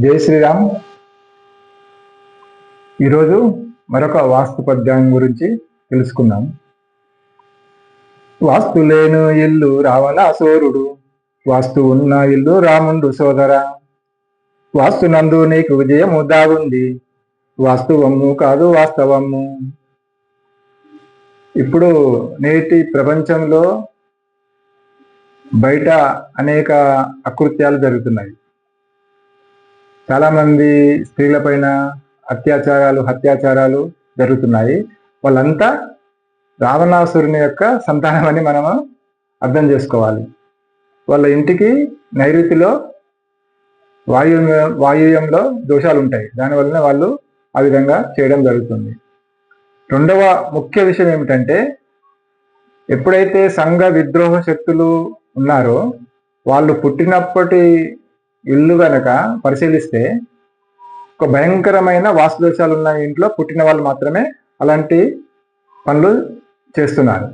జై శ్రీరామ్. ఈరోజు మరొక వాస్తు పద్యం గురించి తెలుసుకుందాం. వాస్తు లేను ఇల్లు రావణాసూరుడు వాస్తు ఉన్న ఇల్లు రాముండు సోదర. వాస్తు నందు నీకు విజయము దాగుంది వాస్తవము కాదు వాస్తవము. ఇప్పుడు నేటి ప్రపంచంలో బయట అనేక అకృత్యాలు జరుగుతున్నాయి. చాలా మంది స్త్రీలపైన అత్యాచారాలు హత్యాచారాలు జరుగుతున్నాయి. వాళ్ళంతా రావణాసురుని యొక్క సంతానం అని మనము అర్థం చేసుకోవాలి. వాళ్ళ ఇంటికి నైరుతిలో వాయు వాయువ్యంలో దోషాలు ఉంటాయి దానివలన వాళ్ళు ఆ విధంగా చేయడం జరుగుతుంది. రెండవ ముఖ్య విషయం ఏమిటంటే ఎప్పుడైతే సంఘ విద్రోహ శక్తులు ఉన్నారో వాళ్ళు పుట్టినప్పటి ఇల్లు గనక పరిశీలిస్తే ఒక భయంకరమైన వాస్తుదోషాలు ఉన్న ఇంట్లో పుట్టిన వాళ్ళు మాత్రమే అలాంటి పనులు చేస్తున్నారు.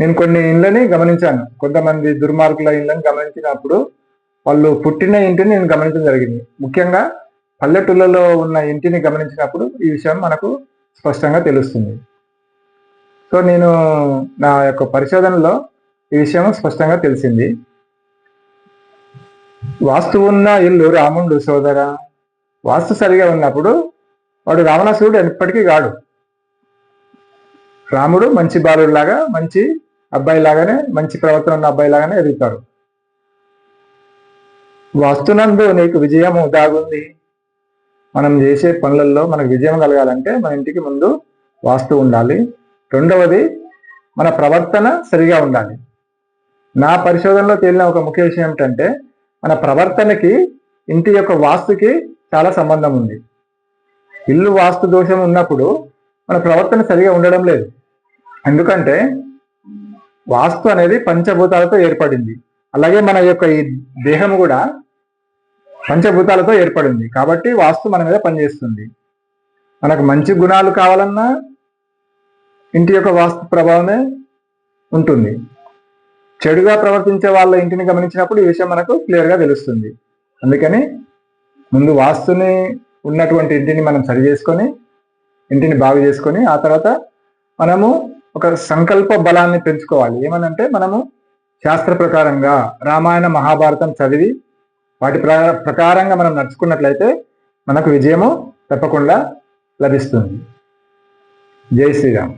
నేను కొన్ని ఇండ్లని గమనించాను. కొంతమంది దుర్మార్గుల ఇండ్లను గమనించినప్పుడు వాళ్ళు పుట్టిన ఇంటిని నేను గమనించడం జరిగింది. ముఖ్యంగా పల్లెటూళ్ళలో ఉన్న ఇంటిని గమనించినప్పుడు ఈ విషయం మనకు స్పష్టంగా తెలుస్తుంది. సో నేను నా యొక్క పరిశోధనలో ఈ విషయం స్పష్టంగా తెలిసింది. వాస్తు ఉన్న ఇల్లు రాముడు సోదర. వాస్తు సరిగా ఉన్నప్పుడు వాడు రావణాసురుడు ఎప్పటికీ కాడు. రాముడు మంచి బాలుడిలాగా మంచి అబ్బాయి లాగానే మంచి ప్రవర్తన ఉన్న అబ్బాయి లాగానే ఎదుగుతాడు. వాస్తునందు నీకు విజయము దాగుంది. మనం చేసే పనులలో మనకు విజయం కలగాలంటే మన ఇంటికి ముందు వాస్తు ఉండాలి. రెండవది మన ప్రవర్తన సరిగా ఉండాలి. నా పరిశోధనలో తేలిన ఒక ముఖ్య విషయం ఏమిటంటే మన ప్రవర్తనకి ఇంటి యొక్క వాస్తుకి చాలా సంబంధం ఉంది. ఇల్లు వాస్తు దోషం ఉన్నప్పుడు మన ప్రవర్తన సరిగా ఉండడం లేదు. ఎందుకంటే వాస్తు అనేది పంచభూతాలతో ఏర్పడింది. అలాగే మన యొక్క ఈ దేహం కూడా పంచభూతాలతో ఏర్పడింది. కాబట్టి వాస్తు మన మీద పనిచేస్తుంది. మనకు మంచి గుణాలు కావాలన్నా ఇంటి యొక్క వాస్తు ప్రభావమే ఉంటుంది. చెడుగా ప్రవర్తించే వాళ్ళ ఇంటిని గమనించినప్పుడు ఈ విషయం మనకు క్లియర్గా తెలుస్తుంది. అందుకని ముందు వాస్తుని ఉన్నటువంటి ఇంటిని మనం సరి చేసుకొని ఇంటిని బాగు చేసుకొని ఆ తర్వాత మనము ఒక సంకల్ప బలాన్ని పెంచుకోవాలి. ఏమనంటే మనము శాస్త్ర ప్రకారంగా రామాయణ మహాభారతం చదివి వాటి ప్రకారంగా మనం నడుచుకున్నట్లయితే మనకు విజయము తప్పకుండా లభిస్తుంది. జై శ్రీరామ్.